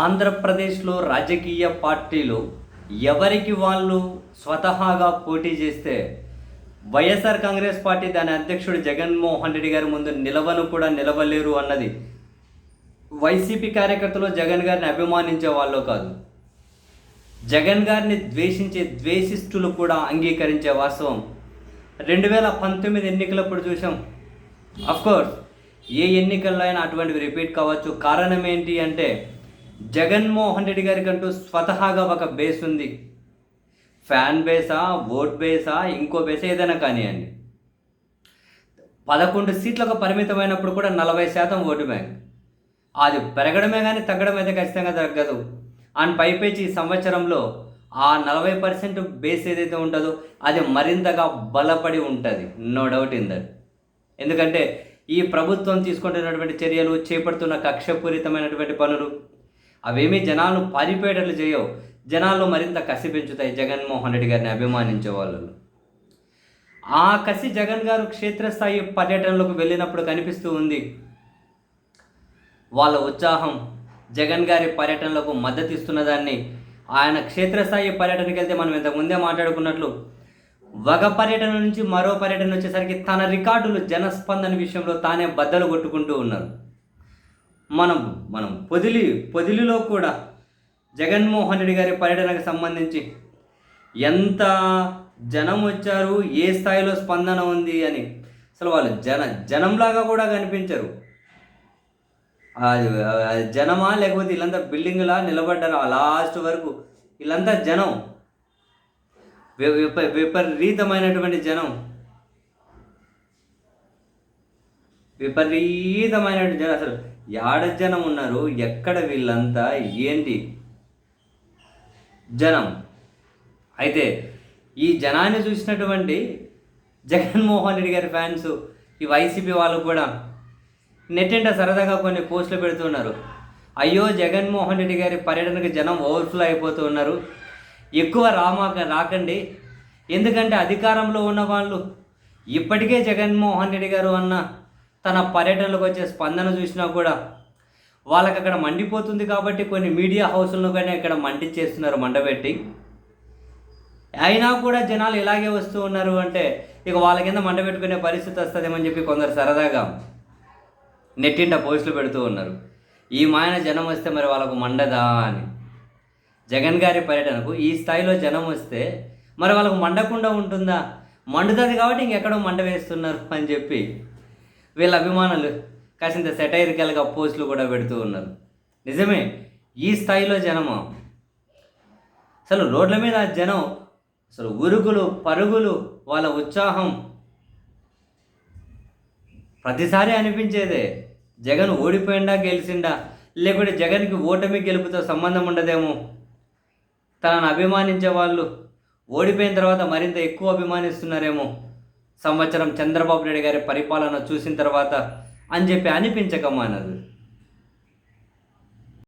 ఆంధ్రప్రదేశ్లో రాజకీయ పార్టీలు ఎవరికి వాళ్ళు స్వతహాగా పోటీ చేస్తే వైఎస్ఆర్ కాంగ్రెస్ పార్టీ దాని అధ్యక్షుడు జగన్మోహన్ రెడ్డి గారి ముందు నిలవను కూడా నిలవలేరు అన్నది వైసీపీ కార్యకర్తలు జగన్ గారిని అభిమానించే వాళ్ళు కాదు. జగన్ గారిని ద్వేషించే ద్వేషిస్తులు కూడా అంగీకరించే వాస్తవం. రెండు వేల పంతొమ్మిది ఎన్నికలప్పుడు చూసాం అఫ్కోర్స్ ఏ ఎన్నికల్లో అయినా అటువంటివి రిపీట్ కావచ్చు. కారణం ఏంటి అంటే జగన్మోహన్ రెడ్డి గారికి అంటూ స్వతహాగా ఒక బేస్ ఉంది. ఫ్యాన్ బేసా ఓట్ బేసా ఇంకో బేసా ఏదైనా కానివ్వండి. పదకొండు సీట్లకు పరిమితమైనప్పుడు కూడా నలభై శాతం ఓటు బ్యాంక్. అది పెరగడమే కానీ తగ్గడం అయితే ఖచ్చితంగా తగ్గదు. అండ్ పైపేచి ఈ సంవత్సరంలో ఆ నలభై పర్సెంట్ బేస్ ఏదైతే ఉంటుందో అది మరింతగా బలపడి ఉంటుంది. నో డౌట్ ఇన్ దట్ ఎందుకంటే ఈ ప్రభుత్వం తీసుకుంటున్నటువంటి చర్యలు చేపడుతున్న కక్షపూరితమైనటువంటి పనులు అవేమీ జనాలను పారిపోయేటట్లు చేయవు. జనాల్లో మరింత కసి పెంచుతాయి జగన్మోహన్ రెడ్డి గారిని అభిమానించే వాళ్ళు ఆ కసి జగన్ గారు క్షేత్రస్థాయి పర్యటనలకు వెళ్ళినప్పుడు కనిపిస్తూ ఉంది. వాళ్ళ ఉత్సాహం జగన్ గారి పర్యటనలకు మద్దతు ఇస్తున్నదాన్ని ఆయన క్షేత్రస్థాయి పర్యటనకి వెళ్తే మనం ఇంతకుముందే మాట్లాడుకున్నట్లు ఒక పర్యటన నుంచి మరో పర్యటన వచ్చేసరికి తన రికార్డులు జనస్పందన విషయంలో తానే బద్దలు కొట్టుకుంటూ ఉన్నారు. మనం మనం పొదిలి పొదిలిలో కూడా జగన్మోహన్ రెడ్డి గారి పర్యటనకు సంబంధించి ఎంత జనం వచ్చారు ఏ స్థాయిలో స్పందన ఉంది అని అసలు వాళ్ళు జన జనంలాగా కూడా కనిపించరు. అది జనమా లేకపోతే వీళ్ళంతా బిల్డింగ్లా నిలబడ్డారు? లాస్ట్ వరకు వీళ్ళంతా జనం. విపరీతమైనటువంటి జనం. విపరీతమైన జనం అసలు యాడ జనం ఉన్నారు ఎక్కడ వీళ్ళంతా ఏంటి? జనం. అయితే ఈ జనాన్ని చూసినటువంటి జగన్మోహన్ రెడ్డి గారి ఫ్యాన్స్ ఈ వైసీపీ వాళ్ళు కూడా నెట్టింట సరదాగా కొన్ని పోస్టులు పెడుతున్నారు అయ్యో జగన్మోహన్ రెడ్డి గారి పర్యటనకు జనం ఓవర్ఫ్లో అయిపోతూ ఉన్నారు. ఎక్కువ రామాక రాకండి. ఎందుకంటే అధికారంలో ఉన్న వాళ్ళు ఇప్పటికే జగన్మోహన్ రెడ్డి గారు అన్న తన పర్యటనలకు వచ్చే స్పందన చూసినా కూడా వాళ్ళకి అక్కడ మండిపోతుంది కాబట్టి కొన్ని మీడియా హౌస్లను కానీ ఇక్కడ మండిచ్చేస్తున్నారు మండబెట్టి. అయినా కూడా జనాలు ఇలాగే వస్తూ ఉన్నారు అంటే ఇక వాళ్ళ కింద మండబెట్టుకునే పరిస్థితి వస్తుందేమని చెప్పి కొందరు సరదాగా నెట్టింట పోస్టులు పెడుతూ ఉన్నారు. ఈ మాయన జనం వస్తే మరి వాళ్ళకు మండదా అని. జగన్ గారి పర్యటనకు ఈ స్థాయిలో జనం వస్తే మరి వాళ్ళకు మండకుండా ఉంటుందా? మండుతుంది కాబట్టి ఇంకెక్కడో మండ వేస్తున్నారు అని చెప్పి వీళ్ళ అభిమానులు కాసింత సెటైరికల్గా పోస్టులు కూడా పెడుతూ ఉన్నారు. నిజమే ఈ స్థాయిలో జనము అసలు రోడ్ల మీద జనం అసలు ఉరుకులు పరుగులు వాళ్ళ ఉత్సాహం ప్రతిసారి అనిపించేదే. జగన్ ఓడిపోయిందా గెలిచిండా లేకుంటే జగన్కి ఓటమి గెలుపుతో సంబంధం ఉండదేమో? తనను అభిమానించే వాళ్ళు ఓడిపోయిన తర్వాత మరింత ఎక్కువ అభిమానిస్తున్నారేమో? సంవత్సరం చంద్రబాబు నాయుడు గారి పరిపాలన చూసిన తర్వాత అని చెప్పి అనిపించకమానదు